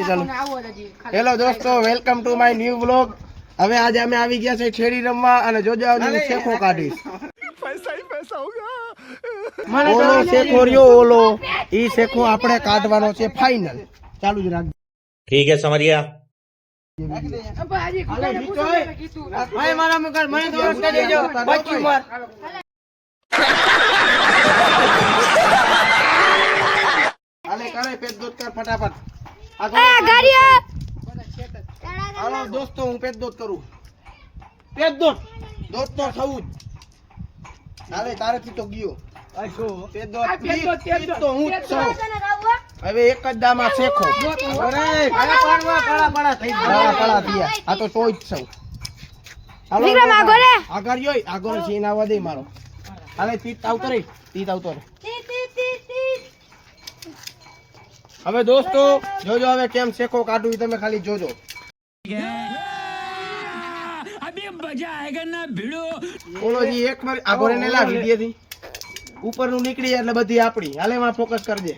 આપીએ ચાલો. હેલો દોસ્તો welcome to my new blog. હવે આજે અમે આવી ગયા છે છેડી રમવા અને જોજો આવજો શેખો કાઢીશ. પૈસા હી પૈસા હોગા ઓલો શેખો રહ્યો ઓલો. ઈ શેખો આપણે કાઢવાનો છે ફાઇનલ ચાલુ જ રાખ ઠીક હે સમરિયા. મારા મગર મને તો દેજો. બચ્ચી માર અલે કરે પેટ દૂધ કર ફટાફટ. હાલો દોસ્તો હું પેટ દોત કરું. પેટ દોત દોત તો થવું જ. હાલે તારેથી તો ગયો. તો હવે એક જ દામાં શેખો. આ તો તોય જ સૌ આગળ આગળ સીન આવવા દે મારો. હાલે તીત આવતો રે તીત આવતો રે હવે દોસ્તો જોજો હવે કેમ શેકો કાઢું તમે ખાલી જોજો. એક વાર આગળ એને લા વીડિયો ઉપરનું નીકળી એટલે બધી આપણી. હાલે માં ફોકસ કરજે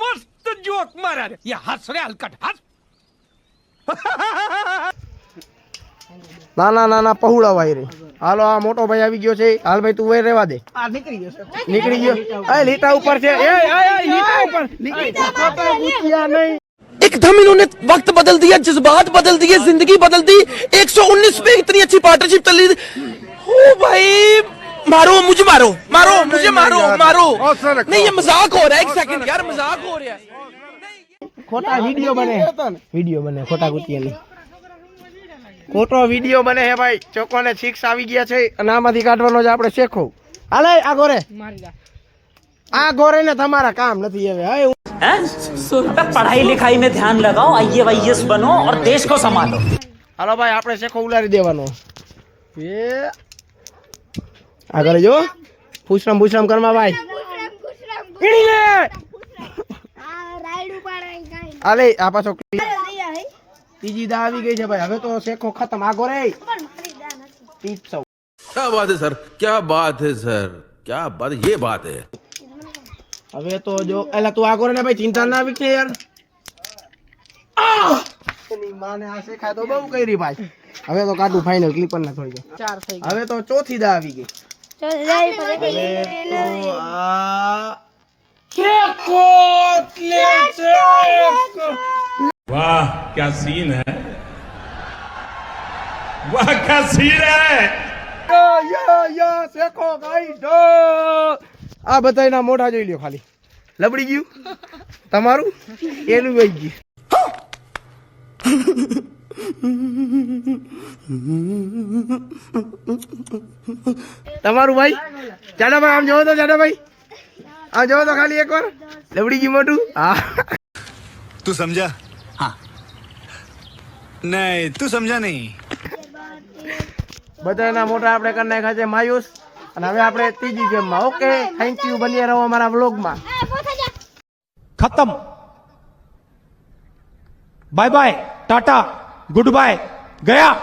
મસ્ત જોક મારા રે. યા હસ રે હલકટ હસ ના ના ના ના પહુડા વાય રે. હાલો આ મોટો ભાઈ આવી ગયો છે. હાલ ભાઈ તું વેર રહેવા દે. આ નીકળી ગયો નીકળી ગયો. એ લીટા ઉપર છે. એ એ લીટા ઉપર. નીકળી ગયો ગુટિયા નહીં एकदम इन्होंने वक्त बदल दिया जज्बात बदल दिए जिंदगी बदल दी 119 पे इतनी अच्छी पार्टनरशिप चल रही ओ भाई मारो मुझे मारो मारो मुझे मारो मारो नहीं ये मजाक हो रहा है एक सेकंड यार मजाक हो रहा है ખોટા વિડીયો બને વિડીયો બને ખોટા ગુતિયાની ખોટો વિડીયો બને હે ભાઈ ચોકોને સિક્સ આવી ગયા છે અને આમાંથી કાઢવાનો છે આપણે શેખો હાલે આ ગોરે આ ગોરે ને તમારા કામ નથી હવે હવે હું- पढ़ाई लिखाई में ध्यान लगाओ आई वाईएस बनो और देश को संभालो હાલો ભાઈ આપણે શેખો ઉલારી દેવાનો એ આગળ જો પૂછરામ પૂછરામ કરમાં ભાઈ પીડી અલે આ પાછો ત્રીજી દા આવી ગઈ છે ભાઈ. હવે તો શેખો ખતમ. આગો રે પીપ્સો ક્યા બાત હે સર? ક્યા બાત હે સર? ક્યા બાત યે બાત હે. હવે તો જો એલા તું આગો ને ભાઈ ચિંતા ના વિક ને યાર એની માને આ શેખાય તો બહુ કરી ભાઈ. હવે તો કાઢું ફાઇનલ ક્લિપર ના થોડી ચાર થઈ હવે તો ચોથી દા આવી ગઈ. ચોથી દા આવી ગઈ वाह क्या सीन है वाह क्या सीन है યો યો યો શેકો ભાઈ ડો આ બધાયના મોઢા જોઈ લ્યો ખાલી લબડી ગયું તમારું એનું વહી ગયું તમારું ભાઈ જાડા ભાઈ આમ જોવો તો જાડા ભાઈ આ જો તો ખાલી એકવાર. લબડી ગયું મોટું હા. તું સમજા. હા. નહીં તું સમજા નહીં. બધાના મોટા આપણે કરી નાખ્યા છે માયુસ. અને હવે આપણે ત્રીજી ગેમમાં. ઓકે થેન્ક યુ બની રહો અમારા વ્લોગમાં ખતમ bye bye tata good bye ગયા.